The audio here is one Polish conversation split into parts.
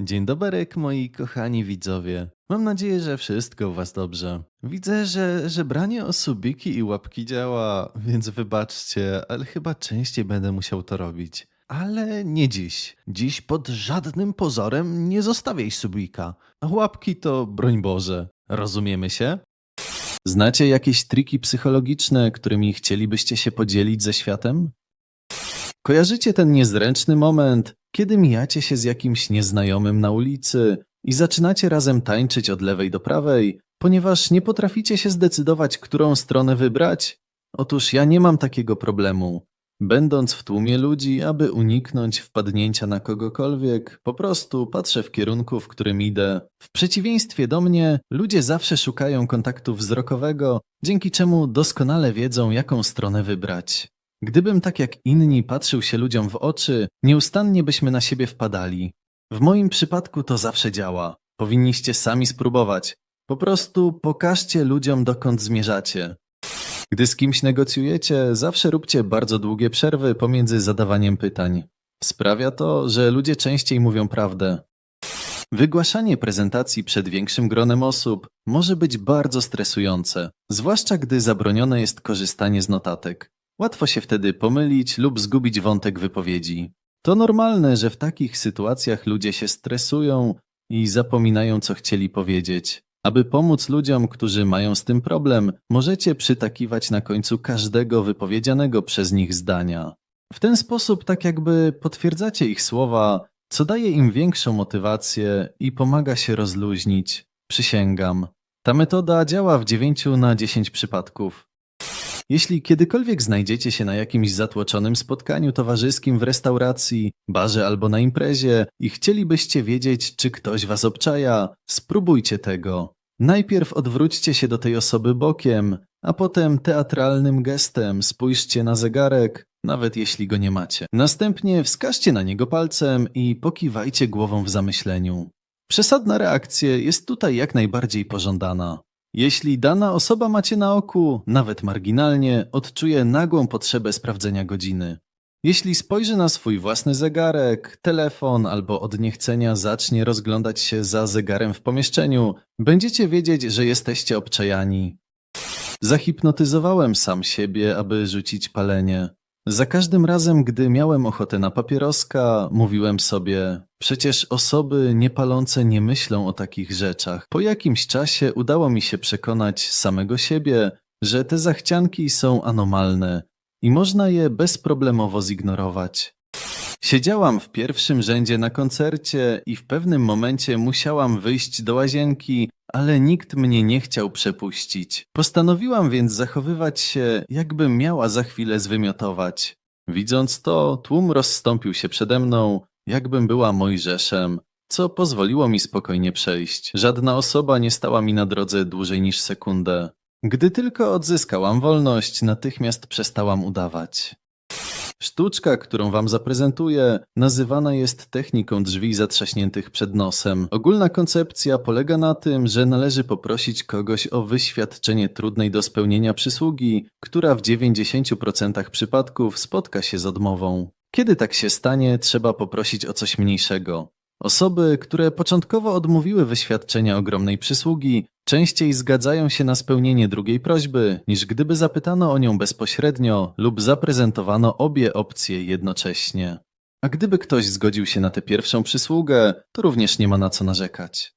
Dzień dobry, moi kochani widzowie. Mam nadzieję, że wszystko u was dobrze. Widzę, że, że branie o subiki i łapki działa, więc wybaczcie, ale chyba częściej będę musiał to robić. Ale nie dziś. Dziś pod żadnym pozorem nie zostawiaj subika. A łapki to broń Boże. Rozumiemy się? Znacie jakieś triki psychologiczne, którymi chcielibyście się podzielić ze światem? Kojarzycie ten niezręczny moment, kiedy mijacie się z jakimś nieznajomym na ulicy i zaczynacie razem tańczyć od lewej do prawej, ponieważ nie potraficie się zdecydować, którą stronę wybrać? Otóż ja nie mam takiego problemu. Będąc w tłumie ludzi, aby uniknąć wpadnięcia na kogokolwiek, po prostu patrzę w kierunku, w którym idę. W przeciwieństwie do mnie, ludzie zawsze szukają kontaktu wzrokowego, dzięki czemu doskonale wiedzą, jaką stronę wybrać. Gdybym tak jak inni patrzył się ludziom w oczy, nieustannie byśmy na siebie wpadali. W moim przypadku to zawsze działa. Powinniście sami spróbować. Po prostu pokażcie ludziom, dokąd zmierzacie. Gdy z kimś negocjujecie, zawsze róbcie bardzo długie przerwy pomiędzy zadawaniem pytań. Sprawia to, że ludzie częściej mówią prawdę. Wygłaszanie prezentacji przed większym gronem osób może być bardzo stresujące, zwłaszcza gdy zabronione jest korzystanie z notatek. Łatwo się wtedy pomylić lub zgubić wątek wypowiedzi. To normalne, że w takich sytuacjach ludzie się stresują i zapominają, co chcieli powiedzieć. Aby pomóc ludziom, którzy mają z tym problem, możecie przytakiwać na końcu każdego wypowiedzianego przez nich zdania. W ten sposób, tak jakby potwierdzacie ich słowa, co daje im większą motywację i pomaga się rozluźnić. Przysięgam. Ta metoda działa w 9 na 10 przypadków. Jeśli kiedykolwiek znajdziecie się na jakimś zatłoczonym spotkaniu towarzyskim w restauracji, barze albo na imprezie i chcielibyście wiedzieć, czy ktoś was obczaja, spróbujcie tego. Najpierw odwróćcie się do tej osoby bokiem, a potem teatralnym gestem spójrzcie na zegarek, nawet jeśli go nie macie. Następnie wskażcie na niego palcem i pokiwajcie głową w zamyśleniu. Przesadna reakcja jest tutaj jak najbardziej pożądana. Jeśli dana osoba macie na oku, nawet marginalnie, odczuje nagłą potrzebę sprawdzenia godziny. Jeśli spojrzy na swój własny zegarek, telefon albo od niechcenia zacznie rozglądać się za zegarem w pomieszczeniu, będziecie wiedzieć, że jesteście obczajani. Zahipnotyzowałem sam siebie, aby rzucić palenie. Za każdym razem, gdy miałem ochotę na papieroska, mówiłem sobie: Przecież osoby niepalące nie myślą o takich rzeczach. Po jakimś czasie udało mi się przekonać samego siebie, że te zachcianki są anomalne i można je bezproblemowo zignorować. Siedziałam w pierwszym rzędzie na koncercie i w pewnym momencie musiałam wyjść do łazienki, ale nikt mnie nie chciał przepuścić. Postanowiłam więc zachowywać się, jakbym miała za chwilę zwymiotować. Widząc to, tłum rozstąpił się przede mną, jakbym była Mojżeszem, co pozwoliło mi spokojnie przejść. Żadna osoba nie stała mi na drodze dłużej niż sekundę. Gdy tylko odzyskałam wolność, natychmiast przestałam udawać. Sztuczka, którą wam zaprezentuję, nazywana jest techniką drzwi zatrzaśniętych przed nosem. Ogólna koncepcja polega na tym, że należy poprosić kogoś o wyświadczenie trudnej do spełnienia przysługi, która w 90% przypadków spotka się z odmową. Kiedy tak się stanie, trzeba poprosić o coś mniejszego. Osoby, które początkowo odmówiły wyświadczenia ogromnej przysługi, częściej zgadzają się na spełnienie drugiej prośby, niż gdyby zapytano o nią bezpośrednio lub zaprezentowano obie opcje jednocześnie. A gdyby ktoś zgodził się na tę pierwszą przysługę, to również nie ma na co narzekać.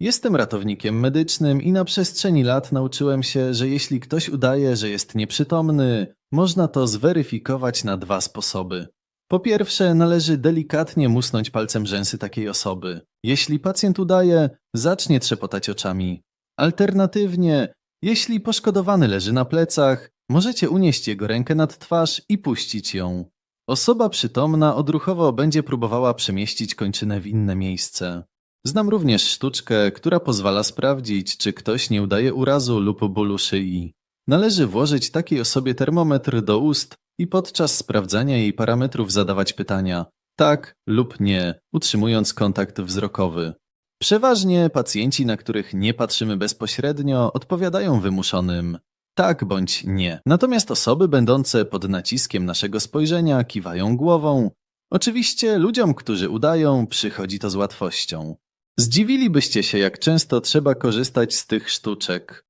Jestem ratownikiem medycznym i na przestrzeni lat nauczyłem się, że jeśli ktoś udaje, że jest nieprzytomny, można to zweryfikować na dwa sposoby. Po pierwsze, należy delikatnie musnąć palcem rzęsy takiej osoby. Jeśli pacjent udaje, zacznie trzepotać oczami. Alternatywnie, jeśli poszkodowany leży na plecach, możecie unieść jego rękę nad twarz i puścić ją. Osoba przytomna odruchowo będzie próbowała przemieścić kończynę w inne miejsce. Znam również sztuczkę, która pozwala sprawdzić, czy ktoś nie udaje urazu lub bólu szyi. Należy włożyć takiej osobie termometr do ust i podczas sprawdzania jej parametrów zadawać pytania tak lub nie, utrzymując kontakt wzrokowy. Przeważnie pacjenci, na których nie patrzymy bezpośrednio, odpowiadają wymuszonym tak bądź nie. Natomiast osoby będące pod naciskiem naszego spojrzenia kiwają głową Oczywiście ludziom, którzy udają, przychodzi to z łatwością. Zdziwilibyście się, jak często trzeba korzystać z tych sztuczek.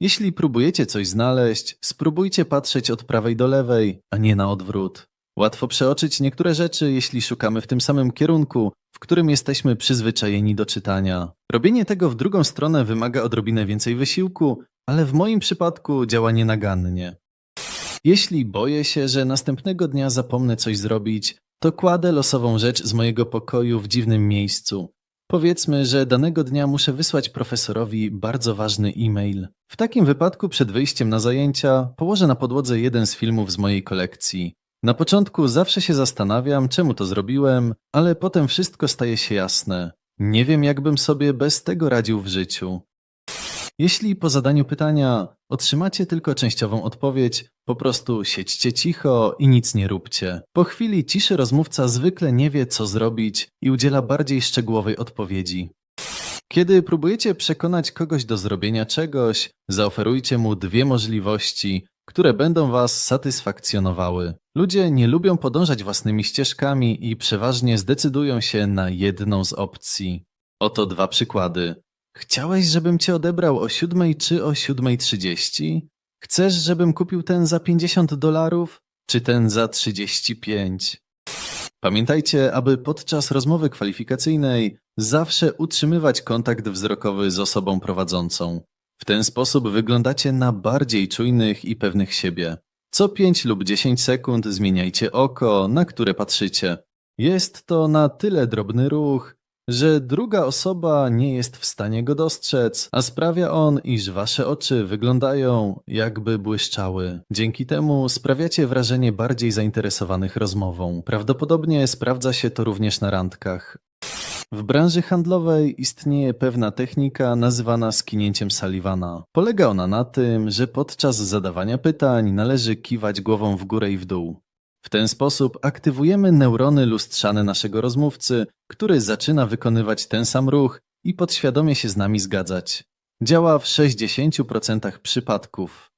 Jeśli próbujecie coś znaleźć, spróbujcie patrzeć od prawej do lewej, a nie na odwrót. Łatwo przeoczyć niektóre rzeczy, jeśli szukamy w tym samym kierunku, w którym jesteśmy przyzwyczajeni do czytania. Robienie tego w drugą stronę wymaga odrobinę więcej wysiłku, ale w moim przypadku działa nienagannie. Jeśli boję się, że następnego dnia zapomnę coś zrobić, to kładę losową rzecz z mojego pokoju w dziwnym miejscu. Powiedzmy, że danego dnia muszę wysłać profesorowi bardzo ważny e-mail. W takim wypadku przed wyjściem na zajęcia położę na podłodze jeden z filmów z mojej kolekcji. Na początku zawsze się zastanawiam, czemu to zrobiłem, ale potem wszystko staje się jasne. Nie wiem, jakbym sobie bez tego radził w życiu. Jeśli po zadaniu pytania otrzymacie tylko częściową odpowiedź, po prostu siedźcie cicho i nic nie róbcie. Po chwili ciszy rozmówca zwykle nie wie, co zrobić i udziela bardziej szczegółowej odpowiedzi. Kiedy próbujecie przekonać kogoś do zrobienia czegoś, zaoferujcie mu dwie możliwości, które będą was satysfakcjonowały. Ludzie nie lubią podążać własnymi ścieżkami i przeważnie zdecydują się na jedną z opcji. Oto dwa przykłady. Chciałeś, żebym cię odebrał o 7 czy o 7.30? Chcesz, żebym kupił ten za 50 dolarów, czy ten za 35? Pamiętajcie, aby podczas rozmowy kwalifikacyjnej zawsze utrzymywać kontakt wzrokowy z osobą prowadzącą. W ten sposób wyglądacie na bardziej czujnych i pewnych siebie. Co 5 lub 10 sekund zmieniajcie oko, na które patrzycie. Jest to na tyle drobny ruch, że druga osoba nie jest w stanie go dostrzec, a sprawia on, iż wasze oczy wyglądają jakby błyszczały. Dzięki temu sprawiacie wrażenie bardziej zainteresowanych rozmową. Prawdopodobnie sprawdza się to również na randkach. W branży handlowej istnieje pewna technika nazywana skinięciem Sullivana. Polega ona na tym, że podczas zadawania pytań należy kiwać głową w górę i w dół. W ten sposób aktywujemy neurony lustrzane naszego rozmówcy, który zaczyna wykonywać ten sam ruch i podświadomie się z nami zgadzać. Działa w 60% przypadków.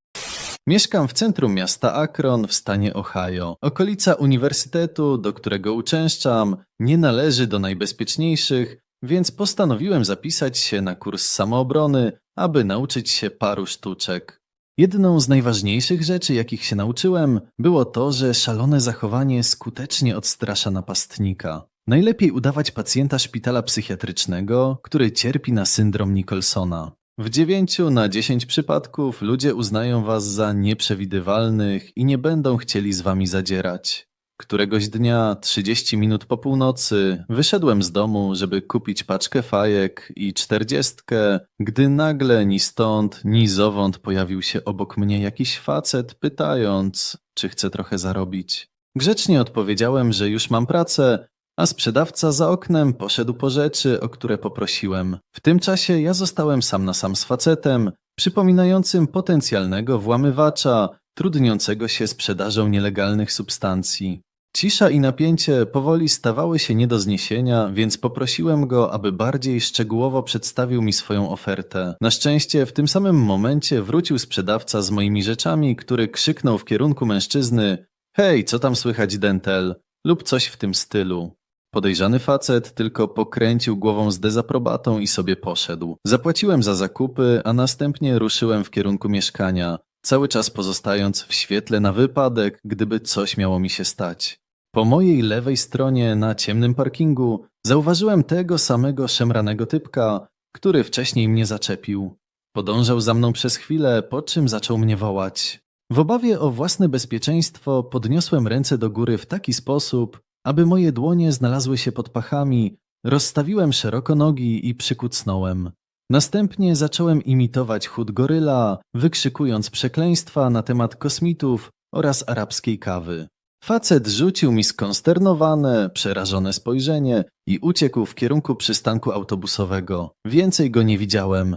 Mieszkam w centrum miasta Akron w stanie Ohio. Okolica uniwersytetu, do którego uczęszczam, nie należy do najbezpieczniejszych, więc postanowiłem zapisać się na kurs samoobrony, aby nauczyć się paru sztuczek. Jedną z najważniejszych rzeczy, jakich się nauczyłem, było to, że szalone zachowanie skutecznie odstrasza napastnika. Najlepiej udawać pacjenta szpitala psychiatrycznego, który cierpi na syndrom Nicholsona. W 9 na 10 przypadków ludzie uznają was za nieprzewidywalnych i nie będą chcieli z wami zadzierać. Któregoś dnia, 30 minut po północy, wyszedłem z domu, żeby kupić paczkę fajek i czterdziestkę, gdy nagle ni stąd, ni zowąd pojawił się obok mnie jakiś facet, pytając, czy chcę trochę zarobić. Grzecznie odpowiedziałem, że już mam pracę, a sprzedawca za oknem poszedł po rzeczy, o które poprosiłem. W tym czasie ja zostałem sam na sam z facetem, przypominającym potencjalnego włamywacza, trudniącego się sprzedażą nielegalnych substancji. Cisza i napięcie powoli stawały się nie do zniesienia, więc poprosiłem go, aby bardziej szczegółowo przedstawił mi swoją ofertę. Na szczęście w tym samym momencie wrócił sprzedawca z moimi rzeczami, który krzyknął w kierunku mężczyzny: Hej, co tam słychać, dentel? lub coś w tym stylu. Podejrzany facet tylko pokręcił głową z dezaprobatą i sobie poszedł. Zapłaciłem za zakupy, a następnie ruszyłem w kierunku mieszkania, cały czas pozostając w świetle na wypadek, gdyby coś miało mi się stać. Po mojej lewej stronie na ciemnym parkingu zauważyłem tego samego szemranego typka, który wcześniej mnie zaczepił. Podążał za mną przez chwilę, po czym zaczął mnie wołać. W obawie o własne bezpieczeństwo podniosłem ręce do góry w taki sposób, aby moje dłonie znalazły się pod pachami, rozstawiłem szeroko nogi i przykucnąłem. Następnie zacząłem imitować chód goryla, wykrzykując przekleństwa na temat kosmitów oraz arabskiej kawy. Facet rzucił mi skonsternowane, przerażone spojrzenie i uciekł w kierunku przystanku autobusowego. Więcej go nie widziałem.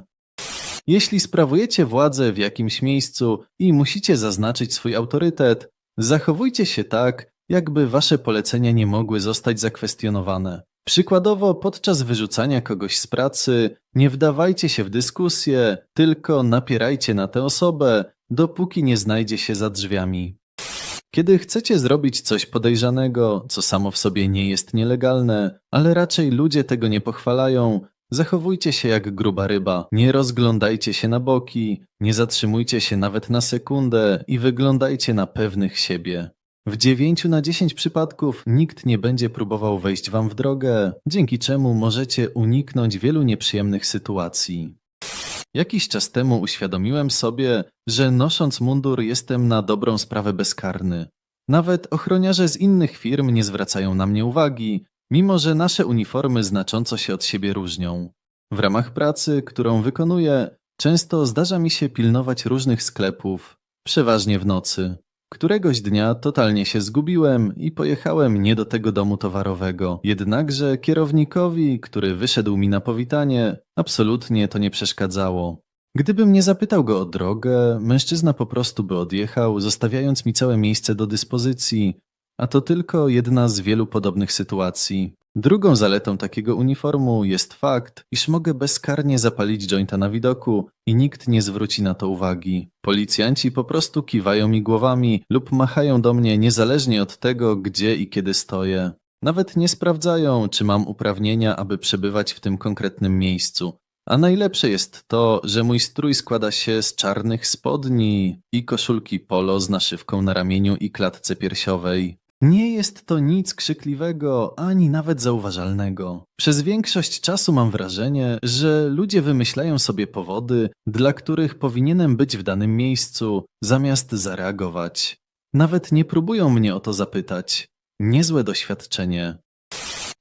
Jeśli sprawujecie władzę w jakimś miejscu i musicie zaznaczyć swój autorytet, zachowujcie się tak, jakby wasze polecenia nie mogły zostać zakwestionowane. Przykładowo, podczas wyrzucania kogoś z pracy, nie wdawajcie się w dyskusję, tylko napierajcie na tę osobę, dopóki nie znajdzie się za drzwiami. Kiedy chcecie zrobić coś podejrzanego, co samo w sobie nie jest nielegalne, ale raczej ludzie tego nie pochwalają, zachowujcie się jak gruba ryba. Nie rozglądajcie się na boki, nie zatrzymujcie się nawet na sekundę i wyglądajcie na pewnych siebie. W 9 na 10 przypadków nikt nie będzie próbował wejść wam w drogę, dzięki czemu możecie uniknąć wielu nieprzyjemnych sytuacji. Jakiś czas temu uświadomiłem sobie, że nosząc mundur jestem na dobrą sprawę bezkarny. Nawet ochroniarze z innych firm nie zwracają na mnie uwagi, mimo że nasze uniformy znacząco się od siebie różnią. W ramach pracy, którą wykonuję, często zdarza mi się pilnować różnych sklepów, przeważnie w nocy. Któregoś dnia totalnie się zgubiłem i pojechałem nie do tego domu towarowego. Jednakże kierownikowi, który wyszedł mi na powitanie, absolutnie to nie przeszkadzało. Gdybym nie zapytał go o drogę, mężczyzna po prostu by odjechał, zostawiając mi całe miejsce do dyspozycji, a to tylko jedna z wielu podobnych sytuacji. Drugą zaletą takiego uniformu jest fakt, iż mogę bezkarnie zapalić jointa na widoku i nikt nie zwróci na to uwagi. Policjanci po prostu kiwają mi głowami lub machają do mnie niezależnie od tego, gdzie i kiedy stoję. Nawet nie sprawdzają, czy mam uprawnienia, aby przebywać w tym konkretnym miejscu. A najlepsze jest to, że mój strój składa się z czarnych spodni i koszulki polo z naszywką na ramieniu i klatce piersiowej. Nie jest to nic krzykliwego ani nawet zauważalnego. Przez większość czasu mam wrażenie, że ludzie wymyślają sobie powody, dla których powinienem być w danym miejscu, zamiast zareagować. Nawet nie próbują mnie o to zapytać. Niezłe doświadczenie.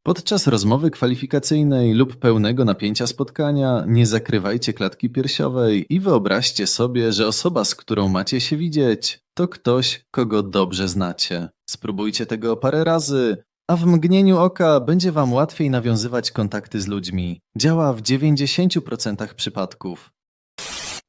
Podczas rozmowy kwalifikacyjnej lub pełnego napięcia spotkania nie zakrywajcie klatki piersiowej i wyobraźcie sobie, że osoba, z którą macie się widzieć, to ktoś, kogo dobrze znacie. Spróbujcie tego parę razy, a w mgnieniu oka będzie wam łatwiej nawiązywać kontakty z ludźmi. Działa w 90% przypadków.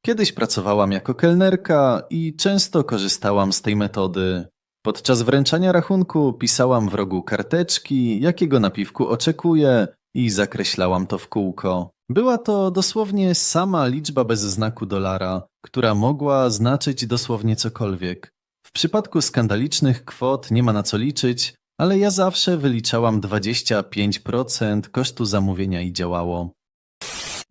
Kiedyś pracowałam jako kelnerka i często korzystałam z tej metody. Podczas wręczania rachunku pisałam w rogu karteczki, jakiego napiwku oczekuję i zakreślałam to w kółko. Była to dosłownie sama liczba bez znaku dolara, która mogła znaczyć dosłownie cokolwiek. W przypadku skandalicznych kwot nie ma na co liczyć, ale ja zawsze wyliczałam 25% kosztu zamówienia i działało.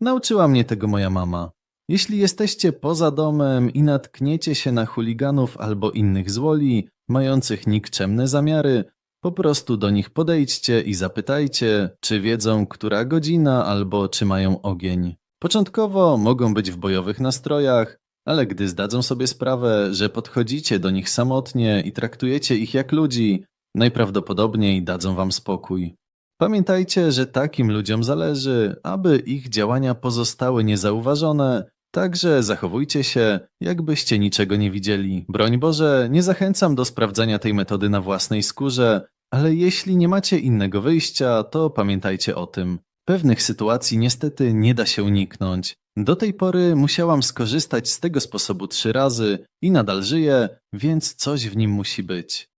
Nauczyła mnie tego moja mama. Jeśli jesteście poza domem i natkniecie się na chuliganów albo innych złoli, mających nikczemne zamiary, po prostu do nich podejdźcie i zapytajcie, czy wiedzą, która godzina albo czy mają ogień. Początkowo mogą być w bojowych nastrojach, ale gdy zdadzą sobie sprawę, że podchodzicie do nich samotnie i traktujecie ich jak ludzi, najprawdopodobniej dadzą wam spokój. Pamiętajcie, że takim ludziom zależy, aby ich działania pozostały niezauważone, także zachowujcie się, jakbyście niczego nie widzieli. Broń Boże, nie zachęcam do sprawdzania tej metody na własnej skórze, ale jeśli nie macie innego wyjścia, to pamiętajcie o tym. Pewnych sytuacji niestety nie da się uniknąć. Do tej pory musiałam skorzystać z tego sposobu trzy razy i nadal żyję, więc coś w nim musi być.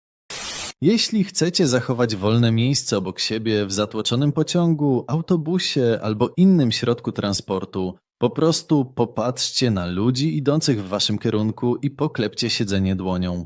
Jeśli chcecie zachować wolne miejsce obok siebie w zatłoczonym pociągu, autobusie albo innym środku transportu, po prostu popatrzcie na ludzi idących w waszym kierunku i poklepcie siedzenie dłonią.